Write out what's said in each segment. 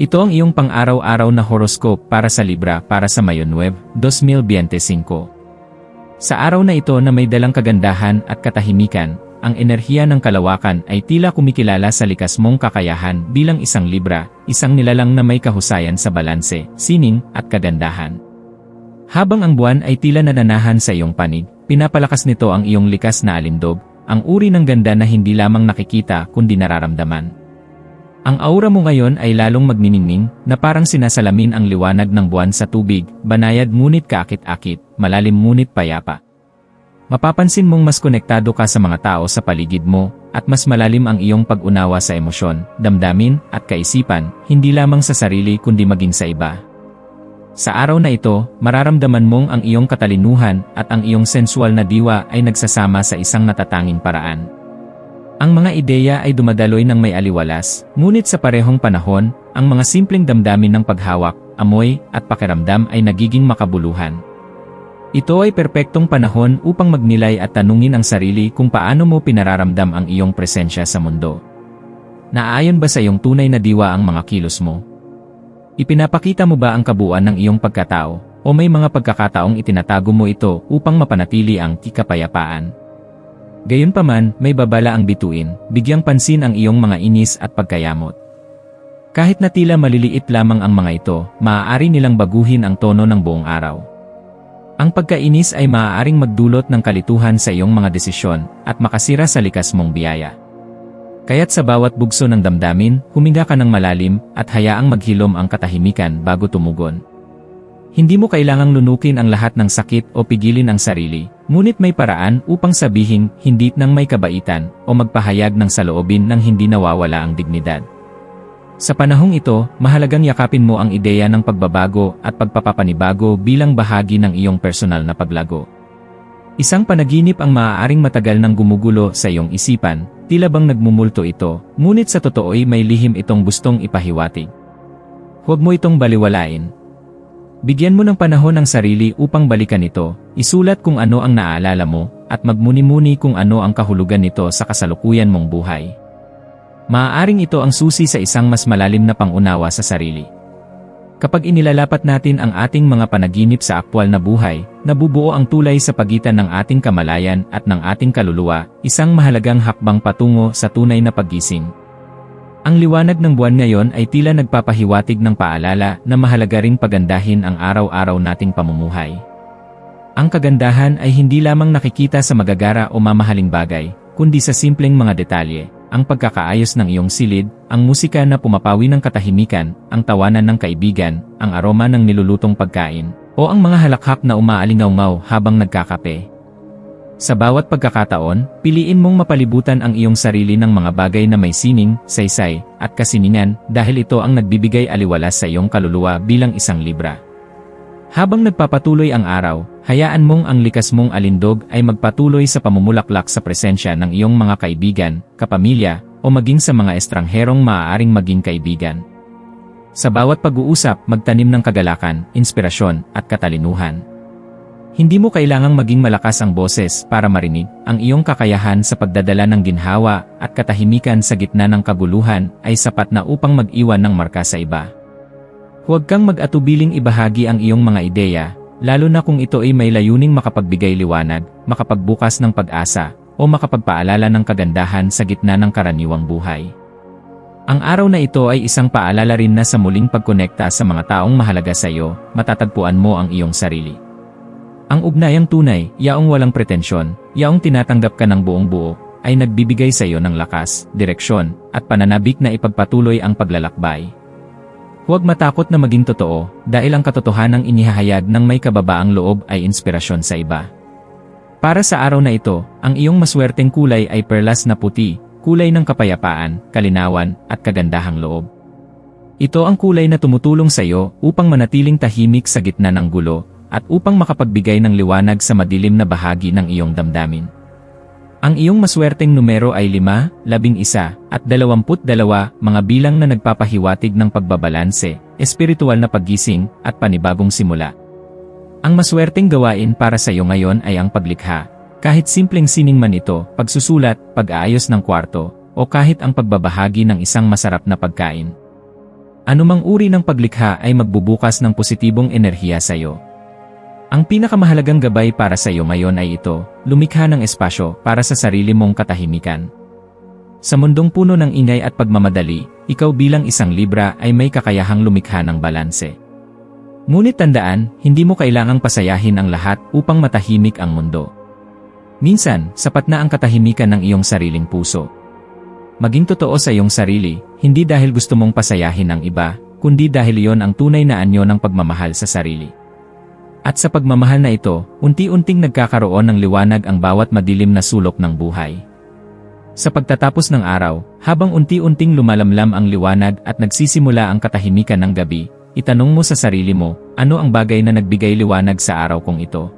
Ito ang iyong pang-araw-araw na horoscope para sa Libra para sa Mayon Web 2025. Sa araw na ito na may dalang kagandahan at katahimikan, ang enerhiya ng kalawakan ay tila kumikilala sa likas mong kakayahan bilang isang Libra, isang nilalang na may kahusayan sa balanse, sining, at kagandahan. Habang ang buwan ay tila nananahan sa iyong panig, pinapalakas nito ang iyong likas na alindog, ang uri ng ganda na hindi lamang nakikita kundi nararamdaman. Ang aura mo ngayon ay lalong magniningning na parang sinasalamin ang liwanag ng buwan sa tubig, banayad ngunit kaakit-akit, malalim ngunit payapa. Mapapansin mong mas konektado ka sa mga tao sa paligid mo, at mas malalim ang iyong pag-unawa sa emosyon, damdamin, at kaisipan, hindi lamang sa sarili kundi maging sa iba. Sa araw na ito, mararamdaman mong ang iyong katalinuhan at ang iyong sensual na diwa ay nagsasama sa isang natatanging paraan. Ang mga ideya ay dumadaloy ng may aliwalas, ngunit sa parehong panahon, ang mga simpleng damdamin ng paghawak, amoy, at pakiramdam ay nagiging makabuluhan. Ito ay perpektong panahon upang magnilay at tanungin ang sarili kung paano mo pinararamdam ang iyong presensya sa mundo. Naaayon ba sa iyong tunay na diwa ang mga kilos mo? Ipinapakita mo ba ang kabuuan ng iyong pagkatao, o may mga pagkakataong itinatago mo ito upang mapanatili ang kikapayapaan? Gayunpaman, may babala ang bituin, bigyang pansin ang iyong mga inis at pagkayamot. Kahit na tila maliliit lamang ang mga ito, maaari nilang baguhin ang tono ng buong araw. Ang pagkainis ay maaaring magdulot ng kalituhan sa iyong mga desisyon at makasira sa likas mong biyaya. Kaya't sa bawat bugso ng damdamin, huminga ka ng malalim at hayaang maghilom ang katahimikan bago tumugon. Hindi mo kailangang lunukin ang lahat ng sakit o pigilin ang sarili, ngunit may paraan upang sabihin hindi nang may kabaitan o magpahayag ng saloobin nang hindi nawawala ang dignidad. Sa panahong ito, mahalagang yakapin mo ang ideya ng pagbabago at pagpapapanibago bilang bahagi ng iyong personal na paglago. Isang panaginip ang maaaring matagal nang gumugulo sa iyong isipan, tila bang nagmumulto ito, ngunit sa totoo'y may lihim itong gustong ipahiwatig. Huwag mo itong baliwalain, Bigyan mo ng panahon ang sarili upang balikan ito, isulat kung ano ang naaalala mo, at magmuni-muni kung ano ang kahulugan nito sa kasalukuyan mong buhay. Maaaring ito ang susi sa isang mas malalim na pangunawa sa sarili. Kapag inilalapat natin ang ating mga panaginip sa aktwal na buhay, nabubuo ang tulay sa pagitan ng ating kamalayan at ng ating kaluluwa, isang mahalagang hakbang patungo sa tunay na paggising. Ang liwanag ng buwan ngayon ay tila nagpapahiwatig ng paalala na mahalaga ring pagandahin ang araw-araw nating pamumuhay. Ang kagandahan ay hindi lamang nakikita sa magagara o mamahaling bagay, kundi sa simpleng mga detalye, ang pagkakaayos ng iyong silid, ang musika na pumapawi ng katahimikan, ang tawanan ng kaibigan, ang aroma ng nilulutong pagkain, o ang mga halakhak na umaalingaw habang nagkakape. Sa bawat pagkakataon, piliin mong mapalibutan ang iyong sarili ng mga bagay na may sining, saysay, at kasiningan dahil ito ang nagbibigay aliwalas sa iyong kaluluwa bilang isang libra. Habang nagpapatuloy ang araw, hayaan mong ang likas mong alindog ay magpatuloy sa pamumulaklak sa presensya ng iyong mga kaibigan, kapamilya, o maging sa mga estrangherong maaaring maging kaibigan. Sa bawat pag-uusap, magtanim ng kagalakan, inspirasyon, at katalinuhan. Hindi mo kailangang maging malakas ang boses para marinig ang iyong kakayahan sa pagdadala ng ginhawa at katahimikan sa gitna ng kaguluhan ay sapat na upang mag-iwan ng marka sa iba. Huwag kang mag-atubiling ibahagi ang iyong mga ideya, lalo na kung ito ay may layuning makapagbigay liwanag, makapagbukas ng pag-asa, o makapagpaalala ng kagandahan sa gitna ng karaniwang buhay. Ang araw na ito ay isang paalala rin na sa muling pagkonekta sa mga taong mahalaga sa iyo, matatagpuan mo ang iyong sarili. Ang ugnayang tunay, yaong walang pretensyon, yaong tinatanggap ka ng buong buo, ay nagbibigay sa iyo ng lakas, direksyon, at pananabik na ipagpatuloy ang paglalakbay. Huwag matakot na maging totoo, dahil ang katotohanang inihahayag ng may kababaang loob ay inspirasyon sa iba. Para sa araw na ito, ang iyong maswerteng kulay ay perlas na puti, kulay ng kapayapaan, kalinawan, at kagandahang loob. Ito ang kulay na tumutulong sa iyo upang manatiling tahimik sa gitna ng gulo at upang makapagbigay ng liwanag sa madilim na bahagi ng iyong damdamin. Ang iyong maswerteng numero ay 5, 11, at 22, mga bilang na nagpapahiwatig ng pagbabalanse, espiritual na paggising, at panibagong simula. Ang maswerteng gawain para sa iyo ngayon ay ang paglikha. Kahit simpleng sining man ito, pagsusulat, pag-aayos ng kwarto, o kahit ang pagbabahagi ng isang masarap na pagkain. Anumang uri ng paglikha ay magbubukas ng positibong enerhiya sa iyo. Ang pinakamahalagang gabay para sa iyo ngayon ay ito, lumikha ng espasyo para sa sarili mong katahimikan. Sa mundong puno ng ingay at pagmamadali, ikaw bilang isang libra ay may kakayahang lumikha ng balanse. Ngunit tandaan, hindi mo kailangang pasayahin ang lahat upang matahimik ang mundo. Minsan, sapat na ang katahimikan ng iyong sariling puso. Maging totoo sa iyong sarili, hindi dahil gusto mong pasayahin ang iba, kundi dahil iyon ang tunay na anyo ng pagmamahal sa sarili. At sa pagmamahal na ito, unti-unting nagkakaroon ng liwanag ang bawat madilim na sulok ng buhay. Sa pagtatapos ng araw, habang unti-unting lumalamlam ang liwanag at nagsisimula ang katahimikan ng gabi, itanong mo sa sarili mo, ano ang bagay na nagbigay liwanag sa araw kong ito?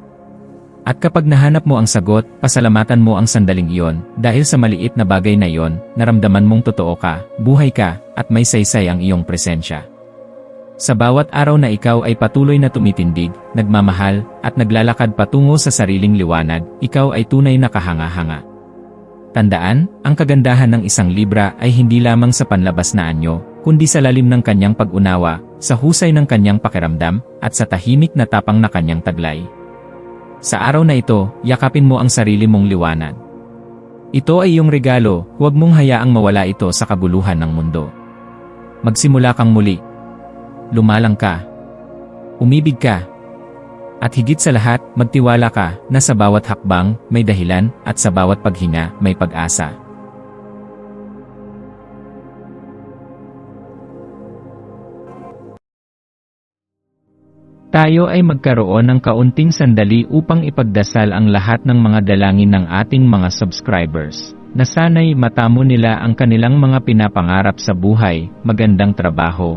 At kapag nahanap mo ang sagot, pasalamatan mo ang sandaling iyon, dahil sa maliit na bagay na iyon, naramdaman mong totoo ka, buhay ka, at may saysay ang iyong presensya. Sa bawat araw na ikaw ay patuloy na tumitindig, nagmamahal, at naglalakad patungo sa sariling liwanag, ikaw ay tunay na kahanga-hanga. Tandaan, ang kagandahan ng isang libra ay hindi lamang sa panlabas na anyo, kundi sa lalim ng kanyang pag-unawa, sa husay ng kanyang pakiramdam, at sa tahimik na tapang na kanyang taglay. Sa araw na ito, yakapin mo ang sarili mong liwanag. Ito ay iyong regalo, huwag mong hayaang mawala ito sa kabuluhan ng mundo. Magsimula kang muli, lumalang ka. Umibig ka. At higit sa lahat, magtiwala ka na sa bawat hakbang may dahilan at sa bawat paghinga may pag-asa. Tayo ay magkaroon ng kaunting sandali upang ipagdasal ang lahat ng mga dalangin ng ating mga subscribers na sana'y matamo nila ang kanilang mga pinapangarap sa buhay, magandang trabaho,